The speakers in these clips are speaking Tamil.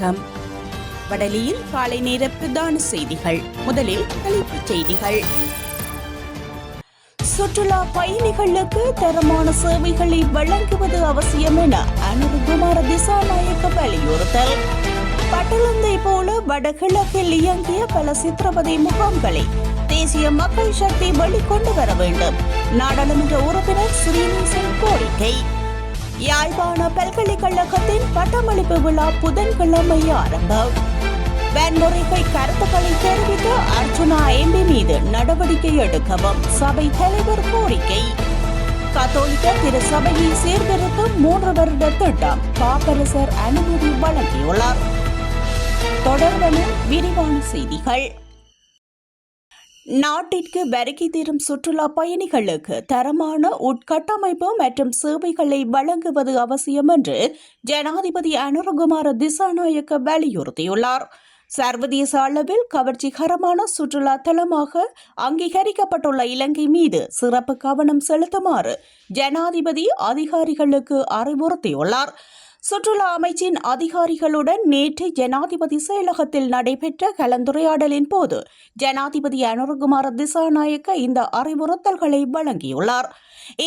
வணக்கம் வடலியில் காலை நேர பிரதான செய்திகள். முதலில் தலைப்புச் செய்திகள். சுற்றுலா பயணிகளுக்கு தரமான சேவைகளை வழங்குவது அவசியம் என அனுருகுமார திசாநாயக்க வலியுறுத்தல். பட்டலந்தை போல வடகிழக்கில் இயங்கிய பல சித்திரவதை முகாம்களை தேசிய மக்கள் சக்தி வெளிக்கொண்டு வர வேண்டும். நாடாளுமன்ற உறுப்பினர் ஸ்ரீனிசன் கோரிக்கை. யாழ்ப்பாண பல்கலைக்கழகத்தின் பட்டமளிப்பு விழா புதன்கிழமை ஆரம்பம். வன்முறைகள் கருத்துக்களை தெரிவித்த அர்ஜுனா எம்பி மீது நடவடிக்கை எடுக்கவும் சபை தலைவர் கோரிக்கை. கத்தோலிக்க திரு சபையை சீர்திருத்தும் மூன்று வருட திட்டம் பாப்பரசர் அனுமதி வழங்கியுள்ளார். தொடர்பான விரிவான செய்திகள். நாட்டிற்கு வருகை தரும் சுற்றுலா பயணிகளுக்கு தரமான உட்கட்டமைப்பு மற்றும் சேவைகளை வழங்குவது அவசியம் என்று ஜனாதிபதி அனுரகுமார திசாநாயக்க வலியுறுத்தியுள்ளார். சர்வதேச அளவில் கவர்ச்சிகரமான சுற்றுலா தலமாக அங்கீகரிக்கப்பட்டுள்ள இலங்கை மீது சிறப்பு கவனம் செலுத்துமாறு ஜனாதிபதி அதிகாரிகளுக்கு அறிவுறுத்தியுள்ளார். சுற்றுலா அமைச்சின் அதிகாரிகளுடன் நேற்று ஜனாதிபதி செயலகத்தில் நடைபெற்ற கலந்துரையாடலின் போது ஜனாதிபதி அனுரகுமார் திசாநாயக்க இந்த அறிவுறுத்தல்களை வழங்கியுள்ளார்.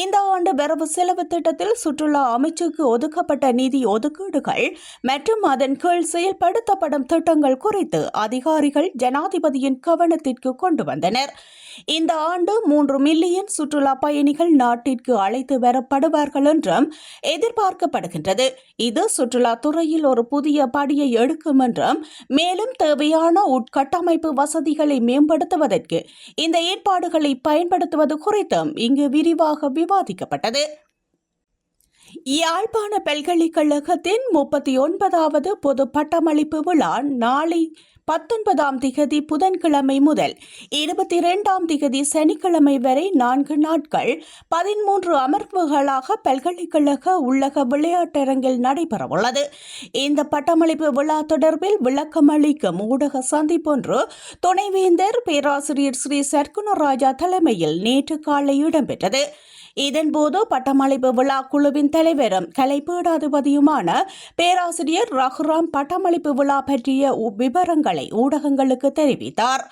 இந்த ஆண்டு வரவு செலவு திட்டத்தில் சுற்றுலா அமைச்சுக்கு ஒதுக்கப்பட்ட நிதி ஒதுக்கீடுகள் மற்றும் அதன் கீழ் செயல்படுத்தப்படும் திட்டங்கள் குறித்து அதிகாரிகள் ஜனாதிபதியின் கவனத்திற்கு கொண்டு வந்தனர். இந்த ஆண்டு மூன்று மில்லியன் சுற்றுலா பயணிகள் நாட்டிற்கு அழைத்து வரப்படுவார்கள் என்றும் எதிர்பார்க்கப்படுகின்றது. இது சுற்றுலா துறையில் ஒரு புதிய படியை எடுக்கும் என்றும் மேலும் தேவையான உட்கட்டமைப்பு வசதிகளை மேம்படுத்துவதற்கு இந்த ஏற்பாடுகளை பயன்படுத்துவது குறித்தும் இங்கு விரிவாக விவாதிக்கப்பட்டது. யாழ்ப்பாண பல்கலைக்கழகத்தின் முப்பத்தி ஒன்பதாவது பொது பட்டமளிப்பு விழா நாளை பத்தொன்பதாம் திகதி புதன்கிழமை முதல் இருபத்தி இரண்டாம் திகதி சனிக்கிழமை வரை நான்கு நாட்கள் பதிமூன்று அமர்வுகளாக பல்கலைக்கழக உள்ளக விளையாட்டரங்கில் நடைபெறவுள்ளது. இந்த பட்டமளிப்பு விழா தொடர்பில் விளக்கம் அளிக்கும் ஊடக சந்திப்பொன்று துணைவேந்தர் பேராசிரியர் ஸ்ரீ சர்க்குணராஜா தலைமையில் நேற்று காலை இடம்பெற்றது. இதன்போது பட்டமளிப்பு விழா குழுவின் தலைவரும் கலைப்பீடாதிபதியுமான பேராசிரியர் ரகுராம் பட்டமளிப்பு விழா பற்றிய விவரங்களை ஊடகங்களுக்கு தெரிவித்தார்.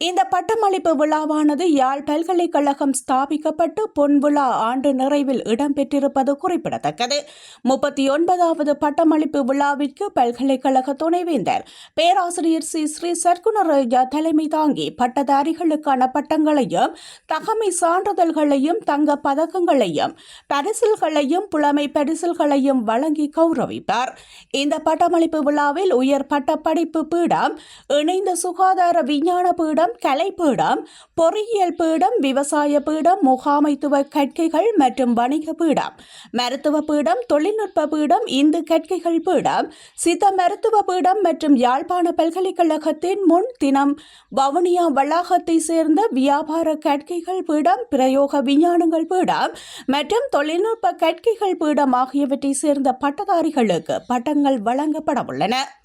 இந்த பட்டமளிப்பு விழாவானது யாழ் பல்கலைக்கழகம் ஸ்தாபிக்கப்பட்டு பொன் விழா ஆண்டு நிறைவில் இடம்பெற்றிருப்பது குறிப்பிடத்தக்கது. முப்பத்தி ஒன்பதாவது பட்டமளிப்பு விழாவிற்கு பல்கலைக்கழக துணைவேந்தர் பேராசிரியர் சி. ஸ்ரீ. சர்க்குணராஜா தலைமை தாங்கி பட்டதாரிகளுக்கான பட்டங்களையும் தகமை சான்றிதழ்களையும் தங்க பதக்கங்களையும் பரிசில்களையும் புலமை பரிசில்களையும் வழங்கி கௌரவிப்பார் இந்த பட்டமளிப்பு விழாவில் உயர் பட்ட படிப்பு பீடம் இணைந்த சுகாதார விஞ்ஞான பீடம் கலை பீடம் பொறியியல் பீடம் விவசாய பீடம் முகாமைத்துவ கற்கைகள் மற்றும் வணிக பீடம். மருத்துவ பீடம் தொழில்நுட்ப பீடம் இந்து கற்கைகள் பீடம் சித்த மருத்துவ பீடம் மற்றும் யாழ்ப்பாண பல்கலைக்கழகத்தின் முன் தினம் வவுனியா வளாகத்தை சேர்ந்த வியாபார கற்கைகள் பீடம் பிரயோக விஞ்ஞானங்கள் பீடம் மற்றும் தொழில்நுட்ப கற்கைகள் பீடம் ஆகியவற்றை சேர்ந்த பட்டதாரிகளுக்கு பட்டங்கள் வழங்கப்பட உள்ளன.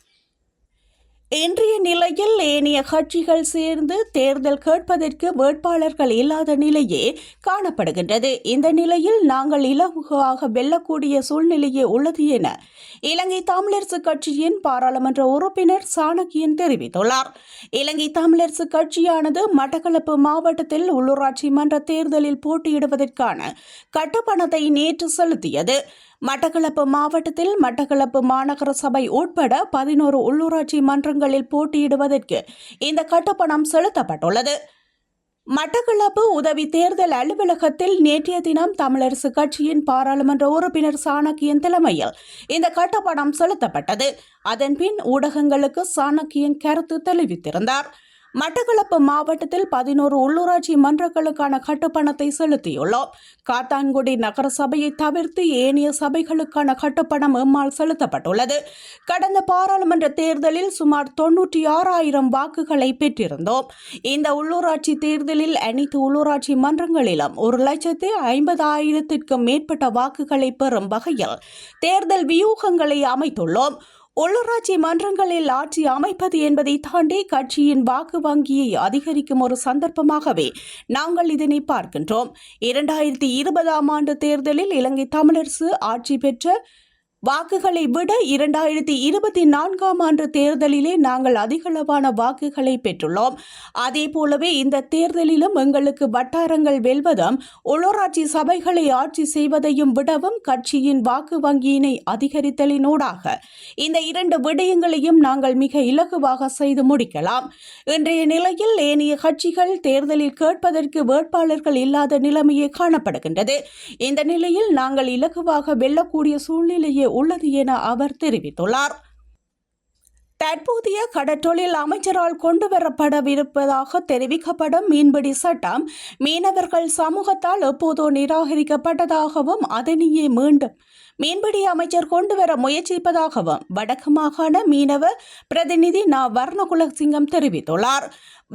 இன்றைய நிலையில் ஏனைய கட்சிகள் சேர்ந்து தேர்தல் கேட்பதற்கு வேட்பாளர்கள் இல்லாத நிலையே காணப்படுகின்றது. இந்த நிலையில் நாங்கள் இலகுவாக வெல்லக்கூடிய சூழ்நிலையே உள்ளது என இலங்கை தமிழரசு கட்சியின் பாராளுமன்ற உறுப்பினர் சாணக்கியன் தெரிவித்துள்ளார். இலங்கை தமிழரசு கட்சியானது மட்டக்களப்பு மாவட்டத்தில் உள்ளூராட்சி மன்ற தேர்தலில் போட்டியிடுவதற்கான கட்டுப்பணத்தை நேற்று செலுத்தியது. மட்டக்களப்பு மாவட்டத்தில் மட்டக்களப்பு மாநகர சபை உட்பட பதினோரு உள்ளூராட்சி மன்றங்களில் போட்டியிடுவதற்கு இந்த கட்டுப்பணம் செலுத்தப்பட்டுள்ளது. மட்டக்களப்பு உதவி தேர்தல் அலுவலகத்தில் நேற்றைய தினம் தமிழரசு கட்சியின் பாராளுமன்ற உறுப்பினர் சாணக்கியன் தலைமையில் இந்த கட்டுப்பணம் செலுத்தப்பட்டது. அதன்பின் ஊடகங்களுக்கு சாணக்கியன் கருத்து தெரிவித்திருந்தார். மட்டக்களப்பு மாவட்டத்தில் பதினோரு உள்ளூராட்சி மன்றங்களுக்கான கட்டுப்பணத்தை செலுத்தியுள்ளோம். காத்தான்குடி நகர சபையை தவிர்த்து ஏனைய சபைகளுக்கான கட்டுப்பணம் எம்மால் செலுத்தப்பட்டுள்ளது. கடந்த பாராளுமன்ற தேர்தலில் சுமார் தொன்னூற்றி ஆறாயிரம் வாக்குகளை பெற்றிருந்தோம். இந்த உள்ளூராட்சி தேர்தலில் அனைத்து உள்ளூராட்சி மன்றங்களிலும் ஒரு லட்சத்து ஐம்பதாயிரத்திற்கும் மேற்பட்ட வாக்குகளை பெறும் வகையில் தேர்தல் வியூகங்களை அமைத்துள்ளோம். உள்ளூராட்சி மன்றங்களில் ஆட்சி அமைப்பது என்பதை தாண்டி கட்சியின் வாக்கு வங்கியை அதிகரிக்கும் ஒரு சந்தர்ப்பமாகவே நாங்கள் இதனை பார்க்கின்றோம். இரண்டாயிரத்தி இருபதாம் ஆண்டு தேர்தலில் இலங்கை தமிழரசு ஆட்சி பெற்ற வாக்குகளை விட இரண்டாயிரத்தி இருபத்தி நான்காம் ஆண்டு தேர்தலிலே நாங்கள் அதிகளவான வாக்குகளை பெற்றுள்ளோம். அதே போலவே இந்த தேர்தலிலும் எங்களுக்கு வட்டாரங்கள் வெல்வதும் உள்ளூராட்சி சபைகளை ஆட்சி செய்வதையும் விடவும் கட்சியின் வாக்கு வங்கியினை அதிகரித்தலினூடாக இந்த இரண்டு விடயங்களையும் நாங்கள் மிக இலகுவாக செய்து முடிக்கலாம். இன்றைய நிலையில் ஏனைய கட்சிகள் தேர்தலில் கேட்பதற்கு வேட்பாளர்கள் இல்லாத நிலைமையே காணப்படுகின்றது. இந்த நிலையில் நாங்கள் இலகுவாக வெல்லக்கூடிய சூழ்நிலையை உள்ளது என அவர் தெரிவித்துள்ளார். தற்போதைய கடற்றொழில் அமைச்சரால் கொண்டுவரப்படவிருப்பதாக தெரிவிக்கப்படும் மீன்பிடி சட்டம் மீனவர்கள் சமூகத்தால் எப்போதோ நிராகரிக்கப்பட்டதாகவும் அதனையே மீண்டும் மீன்பிடி அமைச்சர் கொண்டுவர முயற்சிப்பதாகவும் வடக்கு மாகாண மீனவ பிரதிநிதி நா. வர்ணகுலசிங்கம் தெரிவித்துள்ளார்.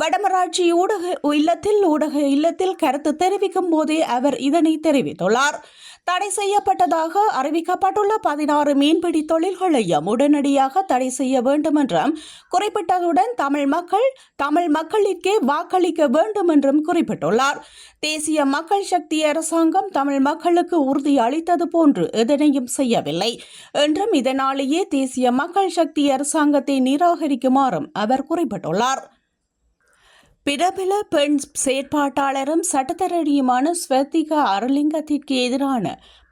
வடமராட்சி ஊடக இல்லத்தில் ஊடக இல்லத்தில் கருத்து தெரிவிக்கும் போதே அவர் இதனை தெரிவித்துள்ளார். தடை செய்யப்பட்டதாக அறிவிக்கப்பட்டுள்ள பதினாறு மீன்பிடி தொழில்களையும் உடனடியாக தடை செய்ய வேண்டும் என்றும் குறிப்பிட்டதுடன் தமிழ் மக்கள் தமிழ் மக்களிற்கே வாக்களிக்க வேண்டும் என்றும் குறிப்பிட்டுள்ளார். தேசிய மக்கள் சக்தி அரசாங்கம் தமிழ் மக்களுக்கு உறுதி அளித்தது போன்று எதனையும் செய்யவில்லை. என்றும் இதனாலேயே தேசிய மக்கள் சக்தி அரசாங்கத்தை நிராகரிக்குமாறும் அவர் குறிப்பிட்டுள்ளார். பிரபல பெண் செயற்பாட்டாளரும் சட்டத்தரணியுமான ஸ்வத்திகா அருளிங்கத்திற்கு எதிரான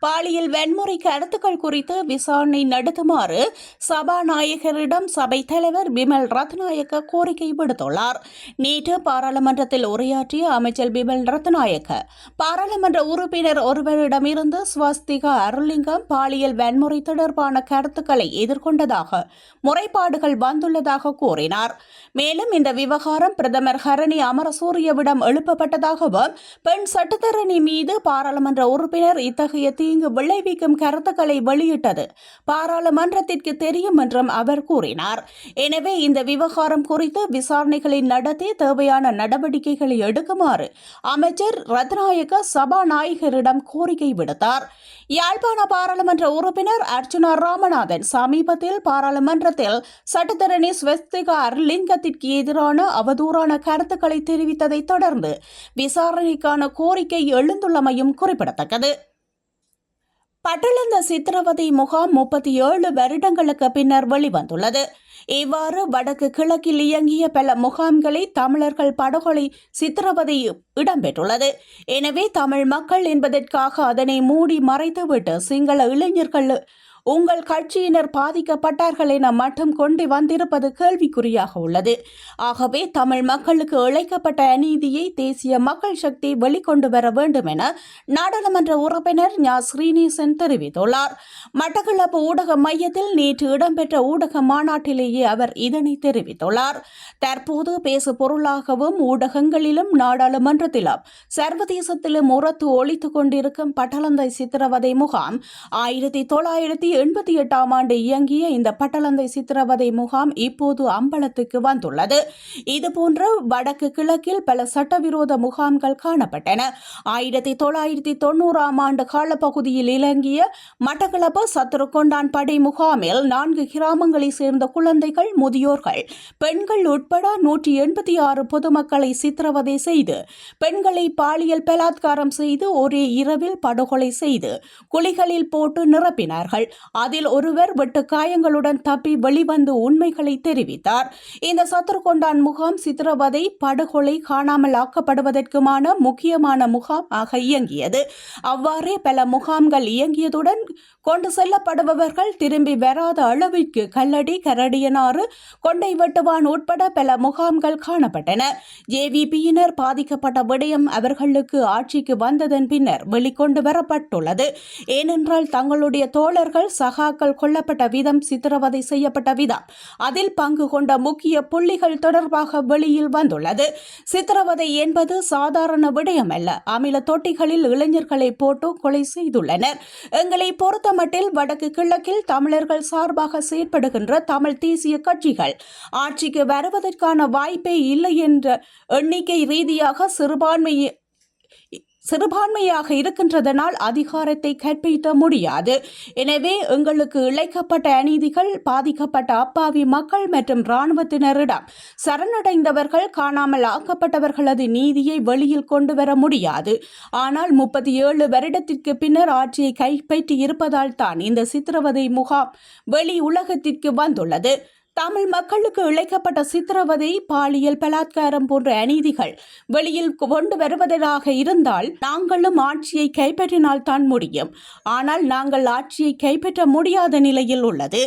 பாலியல் வன்முறை கருத்துக்கள் குறித்து விசாரணை நடத்துமாறு சபாநாயகரிடம் சபைத் தலைவர் பிமல் ரத்நாயக்க கோரிக்கை விடுத்துள்ளார். நேற்று பாராளுமன்றத்தில் உரையாற்றிய அமைச்சர் பிமல் ரத்நாயக்க பாராளுமன்ற உறுப்பினர் ஒருவரிடமிருந்து ஸ்வஸ்திகா அருளிங்கம் பாலியல் வன்முறை தொடர்பான கருத்துக்களை எதிர்கொண்டதாக முறைப்பாடுகள் வந்துள்ளதாக கூறினார். மேலும் இந்த விவகாரம் பிரதமர் ஹரணி அமரசூரியவிடம் எழுப்பப்பட்டதாகவும் பெண் சட்டத்தரணி மீது பாராளுமன்ற உறுப்பினர் இத்தகைய தீ தீங்கு விளைவிக்கும் கருத்துக்களை வெளியிட்டது. பாராளுமன்றத்திற்கு தெரியும் என்றும் அவர் கூறினார். எனவே இந்த விவகாரம் குறித்து விசாரணைகளை நடத்தி தேவையான நடவடிக்கைகளை எடுக்குமாறு அமைச்சர் ரத்நாயக்க சபாநாயகரிடம் கோரிக்கை விடுத்தார். யாழ்ப்பாண பாராளுமன்ற உறுப்பினர் அர்ச்சுனா ராமநாதன் சமீபத்தில் பாராளுமன்றத்தில் சட்டத்தரணி ஸ்வஸ்திகா லிங்கத்திற்கு எதிரான அவதூறான கருத்துக்களை தெரிவித்ததை தொடர்ந்து விசாரணைக்கான கோரிக்கை எழுந்துள்ளமையும் குறிப்பிடத்தக்கது. பட்டளந்த சித்திரவதை முகாம் முப்பத்தி ஏழு வருடங்களுக்கு பின்னர் வெளிவந்துள்ளது. இவ்வாறு வடக்கு கிழக்கில் இயங்கிய பல முகாம்களை தமிழர்கள் படுகொலை சித்திரவதை இடம்பெற்றுள்ளது. எனவே தமிழ் மக்கள் என்பதற்காக அதனை மூடி மறைத்துவிட்டு சிங்கள இளைஞர்கள் உங்கள் கட்சியினர் பாதிக்கப்பட்டார்கள் என மட்டும் கொண்டு வந்திருப்பது கேள்விக்குறியாக உள்ளது. ஆகவே தமிழ் மக்களுக்கு இழைக்கப்பட்ட அநீதியை தேசிய மக்கள் சக்தி வெளிக்கொண்டு வர வேண்டும் என நாடாளுமன்ற உறுப்பினர் ஞா. ஸ்ரீநேசன் தெரிவித்துள்ளார். மட்டக்களப்பு ஊடக மையத்தில் நேற்று இடம்பெற்ற ஊடக மாநாட்டிலேயே அவர் இதனை தெரிவித்துள்ளார். தற்போது பேசு பொருளாகவும் ஊடகங்களிலும் நாடாளுமன்றத்திலும் சர்வதேசத்திலும் உரத்து ஒழித்துக் கொண்டிருக்கும் பட்டளந்தை சித்திரவதை முகாம் ஆயிரத்தி தொள்ளாயிரத்தி எண்பத்தி எட்டாம் ஆண்டு இயங்கிய இந்த பட்டலந்தை சித்திரவதை முகாம் இப்போது அம்பலத்துக்கு வந்துள்ளது. இதுபோன்ற வடக்கு கிழக்கில் பல சட்டவிரோத முகாம்கள் காணப்பட்டன. ஆயிரத்தி தொள்ளாயிரத்தி தொண்ணூறாம் ஆண்டு காலப்பகுதியில் இலங்கிய மட்டக்களப்பு சத்துருக்கொண்டான் படை முகாமில் நான்கு கிராமங்களை சேர்ந்த குழந்தைகள் முதியோர்கள் பெண்கள் உட்பட நூற்றி எண்பத்தி ஆறு பொதுமக்களை சித்திரவதை செய்து பெண்களை பாலியல் பலாத்காரம் செய்து ஒரே இரவில் படுகொலை செய்து குழிகளில் போட்டு நிரப்பினார்கள். அதில் ஒருவர் வெட்டு காயங்களுடன் தப்பி வெளிவந்து உண்மைகளை தெரிவித்தார். இந்த சத்துருக்கொண்டான் முகாம் சித்திரவதை படுகொலை காணாமல் ஆக்கப்படுவதற்குமான முக்கியமான முகாம் ஆக இயங்கியது. அவ்வாறே பல முகாம்கள் இயங்கியதுடன் கொண்டு செல்லப்படுபவர்கள் திரும்பி வராத அளவிற்கு கல்லடி கரடியனாறு கொண்டை வெட்டுவான் உட்பட பல முகாம்கள் காணப்பட்டன. ஜேவிபியினர் பாதிக்கப்பட்ட விடயம் அவர்களுக்கு ஆட்சிக்கு வந்ததன் பின்னர் வெளிக்கொண்டு வரப்பட்டுள்ளது. ஏனென்றால் தங்களுடைய தோழர்கள் சகாக்கள் கொல்லப்பட்ட விதம் சித்திரவதை செய்யப்பட்ட விதம். அதில் பங்கு கொண்ட முக்கிய புள்ளிகள் தொடர்பாக வெளியில் வந்துள்ளது. சித்திரவதை என்பது சாதாரண விடயமல்ல. அமில தொட்டிகளில் இளைஞர்களை போட்டு கொலை செய்துள்ளனர். எங்களை பொறுத்தமட்டில் வடக்கு கிழக்கில் தமிழர்கள் சார்பாக செயற்படுகின்ற தமிழ் தேசிய கட்சிகள். ஆட்சிக்கு வருவதற்கான வாய்ப்பே இல்லை என்ற எண்ணிக்கை ரீதியாக சிறுபான்மையை சிறுபான்மையாக இருக்கின்றதனால் அதிகாரத்தை கற்பிக்க முடியாது. எனவே எங்களுக்கு இழைக்கப்பட்ட அநீதிகள் பாதிக்கப்பட்ட அப்பாவி மக்கள் மற்றும் இராணுவத்தினரிடம் சரணடைந்தவர்கள் காணாமல் ஆக்கப்பட்டவர்களது நீதியை வெளியில் கொண்டு வர முடியாது. ஆனால் முப்பத்தி ஏழு வருடத்திற்கு பின்னர் ஆட்சியை கைப்பற்றி இருப்பதால் தான் இந்த சித்திரவதை முகாம் வெளி உலகத்திற்கு வந்துள்ளது. தமிழ் மக்களுக்கு இழைக்கப்பட்ட சித்திரவதை பாலியல் பலாத்காரம் போன்ற அநீதிகள் வெளியில் கொண்டு வருவதாக இருந்தால் நாங்களும் ஆட்சியை கைப்பற்றினால் தான் முடியும். ஆனால் நாங்கள் ஆட்சியை கைப்பற்ற முடியாத நிலையில் உள்ளது.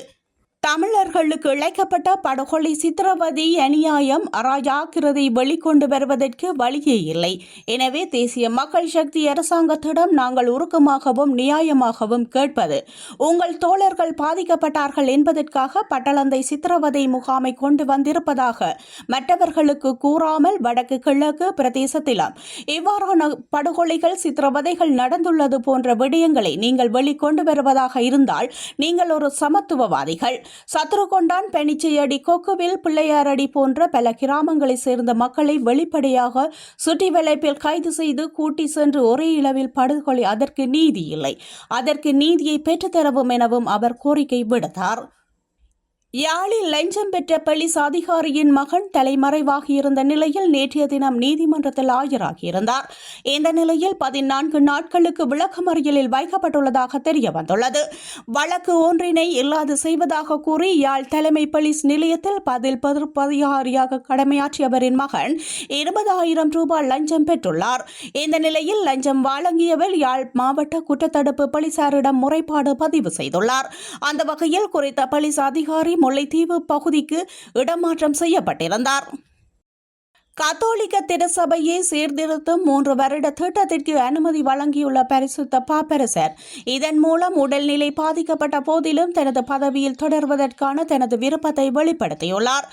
தமிழர்களுக்கு இழைக்கப்பட்ட படுகொலை சித்திரவதை அநியாயம் அராஜாக்கிரதை வெளிக்கொண்டு வருவதற்கு வழியே இல்லை. எனவே தேசிய மக்கள் சக்தி அரசாங்கத்திடம் நாங்கள் உருக்கமாகவும் நியாயமாகவும் கேட்பது உங்கள் தோழர்கள் பாதிக்கப்பட்டார்கள் என்பதற்காக பட்டளந்தை சித்திரவதை முகாமை கொண்டு வந்திருப்பதாக மற்றவர்களுக்கு கூறாமல் வடக்கு கிழக்கு பிரதேசத்திலும் இவ்வாறான படுகொலைகள் சித்திரவதைகள் நடந்துள்ளது போன்ற விடயங்களை நீங்கள் வெளிக்கொண்டு வருவதாக இருந்தால் நீங்கள் ஒரு சமத்துவவாதிகள். சத்ருகொண்டான் பெனிச்சையடி கொக்குவில் பிள்ளையாரடி போன்ற பல கிராமங்களைச் சேர்ந்த மக்களை வெளிப்படையாக சுற்றி வளைப்பில் கைது செய்து கூட்டி சென்று ஒரே இளவில் படுகொலை அதற்கு நீதி இல்லை. அதற்கு நீதியை பெற்றுத்தரவும் எனவும் அவர் கோரிக்கை விடுத்தார். யாழில் லஞ்சம் பெற்ற பள்ளி அதிகாரியின் மகன் தலைமறைவாகியிருந்த நிலையில் நேற்றைய தினம் நீதிமன்றத்தில் ஆஜராகியிருந்தார். இந்த நிலையில் பதினான்கு நாட்களுக்கு விளக்கமறியலில் வைக்கப்பட்டுள்ளதாக தெரிய வந்துள்ளது வழக்கு ஒன்றினை இல்லாது செய்வதாக கூறி யாழ் தலைமை போலீஸ் நிலையத்தில் பதில் பதிகாரியாக கடமையாற்றியவரின் மகன் இருபதாயிரம் ரூபாய் லஞ்சம் பெற்றுள்ளார். இந்த நிலையில் லஞ்சம் வழங்கியவர் யாழ் மாவட்ட குற்றத்தடுப்பு போலீசாரிடம் முறைப்பாடு பதிவு செய்துள்ளார். அந்த வகையில் குறித்த போலீஸ் அதிகாரி முல்லைத்தீவு பகுதிக்கு இடமாற்றம் செய்யப்பட்டிருந்தார். கத்தோலிக்க திருச்சபையை சீர்திருத்தும் மூன்று வருட திட்டத்திற்கு அனுமதி வழங்கியுள்ள பரிசுத்த பாப்பரசர் இதன் மூலம் உடல்நிலை பாதிக்கப்பட்ட போதிலும் தனது பதவியில் தொடர்வதற்கான தனது விருப்பத்தை வெளிப்படுத்தியுள்ளார்.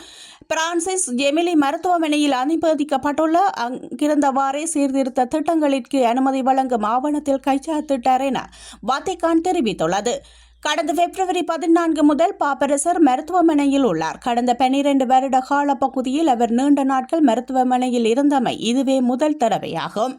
பிரான்சிஸ் ஜெமிலி மருத்துவமனையில் அனுமதிக்கப்பட்டுள்ள அங்கிருந்தவாறே சீர்திருத்த திட்டங்களிற்கு அனுமதி வழங்கும் ஆவணத்தில் கைச்சாத்திட்டார் என வத்திகான் தெரிவித்துள்ளது. கடந்த பிப்ரவரி பதினான்கு முதல் பாப்பரசர் மருத்துவமனையில் உள்ளார். கடந்த பனிரெண்டு வருட கால பகுதியில் அவர் நீண்ட நாட்கள் மருத்துவமனையில் இருந்தமை இதுவே முதல் தடவையாகும்.